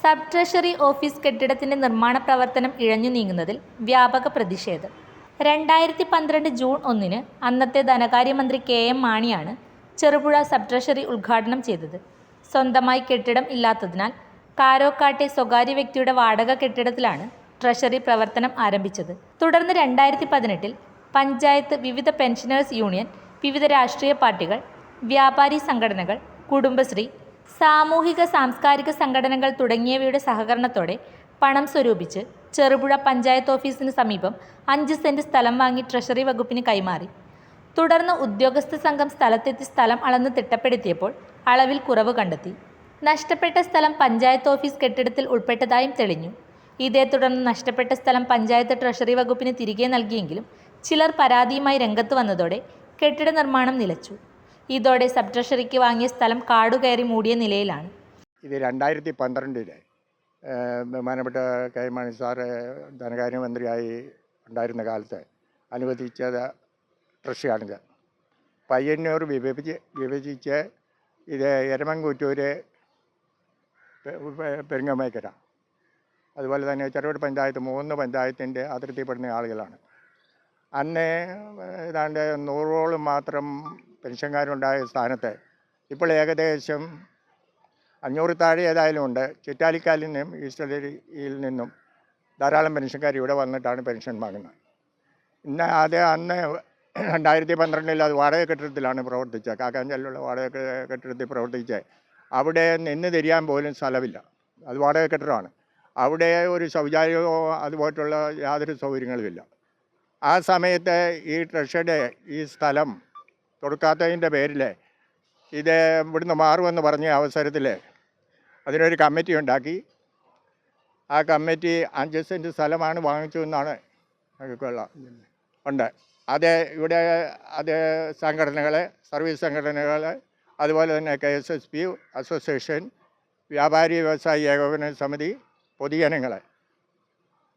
Sub treasury office കെട്ടിടത്തിന്റെ നിർമ്മാണ പ്രവർത്തനം ഇഴഞ്ഞു നീങ്ങുന്നതിൽ വ്യാപക പ്രതിഷേധം. രണ്ടായിരത്തി പന്ത്രണ്ട് ജൂൺ ഒന്നിന് അന്നത്തെ ധനകാര്യമന്ത്രി കെ എം മാണിയാണ് ചെറുപുഴ സബ് ട്രഷറി ഉദ്ഘാടനം ചെയ്തത്. സ്വന്തമായി കെട്ടിടം ഇല്ലാത്തതിനാൽ കാരോക്കാട്ടെ സ്വകാര്യ വ്യക്തിയുടെ വാടക കെട്ടിടത്തിലാണ് ട്രഷറി പ്രവർത്തനം ആരംഭിച്ചത്. തുടർന്ന് രണ്ടായിരത്തി പതിനെട്ടിൽ പഞ്ചായത്ത് വിവിധ പെൻഷനേഴ്സ് യൂണിയൻ വിവിധ രാഷ്ട്രീയ പാർട്ടികൾ വ്യാപാരി സംഘടനകൾ കുടുംബശ്രീ സാമൂഹിക സാംസ്കാരിക സംഘടനകൾ തുടങ്ങിയവയുടെ സഹകരണത്തോടെ പണം സ്വരൂപിച്ച് ചെറുപുഴ പഞ്ചായത്ത് ഓഫീസിന് സമീപം അഞ്ച് സെന്റ് സ്ഥലം വാങ്ങി ട്രഷറി വകുപ്പിന് കൈമാറി. തുടർന്ന് ഉദ്യോഗസ്ഥ സംഘം സ്ഥലത്തെത്തി സ്ഥലം അളന്ന് തിട്ടപ്പെടുത്തിയപ്പോൾ അളവിൽ കുറവ് കണ്ടെത്തി. നഷ്ടപ്പെട്ട സ്ഥലം പഞ്ചായത്ത് ഓഫീസ് കെട്ടിടത്തിൽ ഉൾപ്പെട്ടതായും തെളിഞ്ഞു. ഇതേ തുടർന്ന് നഷ്ടപ്പെട്ട സ്ഥലം പഞ്ചായത്ത് ട്രഷറി വകുപ്പിന് തിരികെ നൽകിയെങ്കിലും ചിലർ പരാതിയുമായി രംഗത്ത് വന്നതോടെ കെട്ടിട നിർമ്മാണം നിലച്ചു. ഇതോടെ സബ് ട്രഷറിക്ക് വാങ്ങിയ സ്ഥലം കാടുകയറി മൂടിയ നിലയിലാണ്. ഇത് രണ്ടായിരത്തി പന്ത്രണ്ടിൽ ബഹുമാനപ്പെട്ട കെ മാണി സാറ് ധനകാര്യമന്ത്രിയായി ഉണ്ടായിരുന്ന കാലത്ത് അനുവദിച്ച ട്രഷറിയാണിത് പയ്യന്നൂർ വിഭജിച്ച് വിഭജിച്ച് ഇത് പെ- പെരിങ്ങമേക്കര. അതുപോലെ തന്നെ ചെറുകിട പഞ്ചായത്ത് മൂന്ന് പഞ്ചായത്തിന്റെ അതിർത്തിപ്പെടുന്ന ആളുകളാണ്. അന്ന് ഏതാണ്ട് നൂറോളം മാത്രം പെൻഷൻകാരുണ്ടായ സ്ഥാനത്ത് ഇപ്പോൾ ഏകദേശം അഞ്ഞൂറ് താഴെ ഏതായാലും ഉണ്ട്. ചിറ്റാലിക്കാലിൽ നിന്നും ഈസ്റ്റിൽ നിന്നും ധാരാളം പെൻഷൻകാർ ഇവിടെ വന്നിട്ടാണ് പെൻഷൻ വാങ്ങുന്നത്. ഇന്ന് അത് അന്ന് രണ്ടായിരത്തി പന്ത്രണ്ടിൽ അത് വാടക കെട്ടിടത്തിലാണ് പ്രവർത്തിച്ചത്. കാക്കാഞ്ചാലിലുള്ള വാടക കെട്ടിടത്തിൽ പ്രവർത്തിച്ച്. അവിടെ നിന്ന് തിരിയാൻ പോലും സ്ഥലമില്ല. അത് വാടക കെട്ടിടമാണ്. അവിടെ ഒരു ശൗചാലയമോ അതുപോലുള്ള യാതൊരു സൗകര്യങ്ങളുമില്ല ആ സമയത്ത് ഈ ട്രഷറിയുടെ ഈ സ്ഥലം കൊടുക്കാത്തതിന്റെ പേരിൽ ഇത് ഇവിടുന്ന് മാറുമെന്ന് പറഞ്ഞ അവസരത്തിൽ അതിനൊരു കമ്മിറ്റി ഉണ്ടാക്കി. ആ കമ്മിറ്റി അഞ്ച് സെന്റ് സ്ഥലമാണ് വാങ്ങിച്ചു എന്നാണ് ഞങ്ങൾക്കുള്ള ഉണ്ട്. അത് ഇവിടെ അത് സംഘടനകൾ സർവീസ് സംഘടനകൾ അതുപോലെ തന്നെ K S S P association വ്യാപാരി വ്യവസായി ഏകോപന സമിതി പൊതുജനങ്ങൾ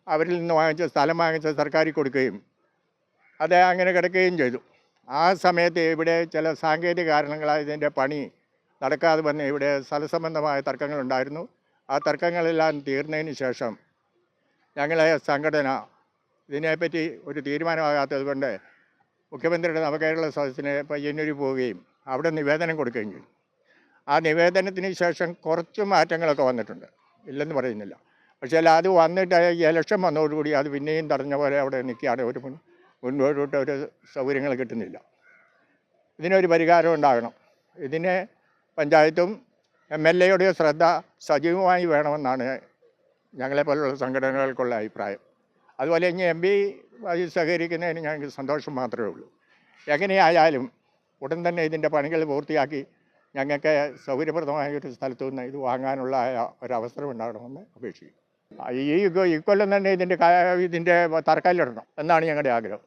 അവരിൽ നിന്ന് വാങ്ങിച്ച സ്ഥലം വാങ്ങിച്ച സർക്കാർ കൊടുക്കുകയും അത് അങ്ങനെ കിടക്കുകയും ചെയ്തു. ആ സമയത്ത് ഇവിടെ ചില സാങ്കേതിക കാരണങ്ങളാൽ ഇതിന്റെ പണി നടക്കാതെ വന്ന് ഇവിടെ സ്ഥലസംബന്ധമായ തർക്കങ്ങളുണ്ടായിരുന്നു. ആ തർക്കങ്ങളെല്ലാം തീർന്നതിന് ശേഷം ഞങ്ങളെ സംഘടന ഇതിനെപ്പറ്റി ഒരു തീരുമാനമാകാത്തത് കൊണ്ട് മുഖ്യമന്ത്രിയുടെ നവകേരള സദസ്സിന് പയ്യന്നൂർ പോവുകയും അവിടെ നിവേദനം കൊടുക്കുകയും ചെയ്തു. ആ നിവേദനത്തിന് ശേഷം കുറച്ച് മാറ്റങ്ങളൊക്കെ വന്നിട്ടുണ്ട്. ഇല്ലെന്ന് പറയുന്നില്ല. പക്ഷേ അത് വന്നിട്ട് ഇലക്ഷൻ വന്നതോടുകൂടി അത് പിന്നെയും തടഞ്ഞ പോലെ അവിടെ നിൽക്കുകയാണ് ഒരു മുൻപോട്ട് ഒരു സൗകര്യങ്ങൾ കിട്ടുന്നില്ല. ഇതിനൊരു പരിഹാരം ഉണ്ടാകണം. ഇതിന് പഞ്ചായത്തും എം എൽ എയുടെ ശ്രദ്ധ സജീവമായി വേണമെന്നാണ് ഞങ്ങളെപ്പോലുള്ള സംഘടനകൾക്കുള്ള അഭിപ്രായം. അതുപോലെ ഇനി എം പി സഹകരിക്കുന്നതിന് ഞങ്ങൾക്ക് സന്തോഷം മാത്രമേ ഉള്ളൂ. എങ്ങനെയായാലും ഉടൻ തന്നെ ഇതിന്റെ പണികൾ പൂർത്തിയാക്കി ഞങ്ങൾക്ക് സൗകര്യപ്രദമായ ഒരു സ്ഥലത്തു നിന്ന് ഇത് വാങ്ങാനുള്ള ഒരവസരം ഉണ്ടാകണമെന്ന് അപേക്ഷിക്കും ഈ ഇക്കൊല്ലം കൊല്ലം തന്നെ ഇതിന്റെ കാ- ഇതിന്റെ തറക്കല്ലിടണം എന്നാണ് ഞങ്ങളുടെ ആഗ്രഹം.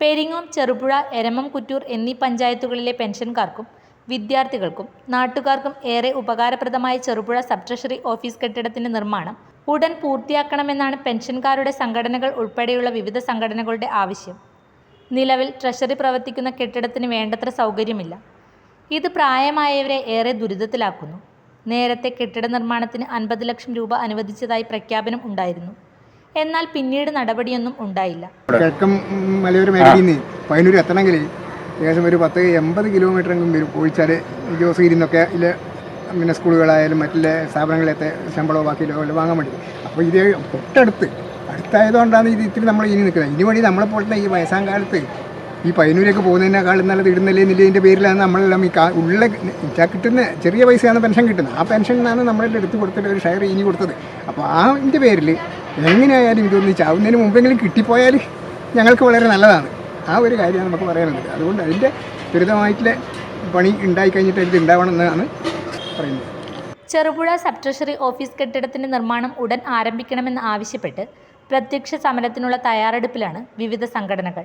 പെരിങ്ങോം ചെറുപുഴ എരമം കുറ്റൂർ എന്നീ പഞ്ചായത്തുകളിലെ പെൻഷൻകാർക്കും വിദ്യാർത്ഥികൾക്കും നാട്ടുകാർക്കും ഏറെ ഉപകാരപ്രദമായ ചെറുപുഴ സബ് ട്രഷറി ഓഫീസ് കെട്ടിടത്തിന്റെ നിർമ്മാണം ഉടൻ പൂർത്തിയാക്കണമെന്നാണ് പെൻഷൻകാരുടെ സംഘടനകൾ ഉൾപ്പെടെയുള്ള വിവിധ സംഘടനകളുടെ ആവശ്യം. നിലവിൽ ട്രഷറി പ്രവർത്തിക്കുന്ന കെട്ടിടത്തിന് വേണ്ടത്ര സൗകര്യമില്ല. ഇത് പ്രായമായവരെ ഏറെ ദുരിതത്തിലാക്കുന്നു. നേരത്തെ കെട്ടിട നിർമ്മാണത്തിന് അൻപത് ലക്ഷം രൂപ അനുവദിച്ചതായി പ്രഖ്യാപനം ഉണ്ടായിരുന്നു. എന്നാൽ പിന്നീട് നടപടിയൊന്നും ഉണ്ടായില്ല. നിന്ന് ഏകദേശം ഒരു പത്ത് എൺപത് കിലോമീറ്റർ എങ്കിലും വരും പോയിച്ചാൽ ജോസ് നിന്നൊക്കെ ഇല്ല പിന്നെ സ്കൂളുകളായാലും മറ്റുള്ള സ്ഥാപനങ്ങളിലത്തെ ശമ്പളമോ ബാക്കിയുള്ള വാങ്ങാൻ വേണ്ടി. അപ്പോൾ ഇത് തൊട്ടടുത്ത് അടുത്തായതുകൊണ്ടാണ് ഇത് ഇത്തിരി നമ്മൾ ഇനി നിൽക്കുന്നത്. ഇനി നമ്മളെ പോലത്തെ ഈ വയസ്സാം കാലത്ത് ഈ പയ്യന്നൂരൊക്കെ പോകുന്നതിനേക്കാളും നല്ലത് ഇടുന്നില്ലേ എന്നുള്ളതിന്റെ പേരിലാണ് നമ്മളെല്ലാം ഈ ഉള്ള കിട്ടുന്ന ചെറിയ പൈസയാണ് പെൻഷൻ കിട്ടുന്നത്. ആ പെൻഷൻ എന്നാണ് നമ്മളെല്ലാം എടുത്ത് കൊടുത്തിട്ട് ഒരു ഷെയർ ഇനി കൊടുത്തത്. അപ്പോൾ ആ ഇതിന്റെ പേരിൽ എങ്ങനെയായാലും ഇതൊന്ന് ചാവുന്നതിന് മുമ്പെങ്കിലും കിട്ടിപ്പോയാൽ ഞങ്ങൾക്ക് വളരെ നല്ലതാണ്. ആ ഒരു കാര്യമാണ് നമുക്ക് പറയാനുള്ളത്. അതുകൊണ്ട് അതിന്റെ ത്വരിതമായിട്ടുള്ള പണി ഉണ്ടായി കഴിഞ്ഞിട്ട് ഇത് ഉണ്ടാവണം എന്നാണ് പറയുന്നത്. ചെറുപുഴ സബ് ട്രഷറി ഓഫീസ് കെട്ടിടത്തിന്റെ നിർമ്മാണം ഉടൻ ആരംഭിക്കണമെന്ന് ആവശ്യപ്പെട്ട് പ്രത്യക്ഷ സമരത്തിനുള്ള തയ്യാറെടുപ്പിലാണ് വിവിധ സംഘടനകൾ.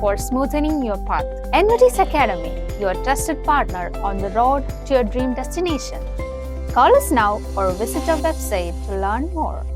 for smoothening your path. NVT's Academy, your trusted partner on the road to your dream destination. Call us now or visit our website to learn more.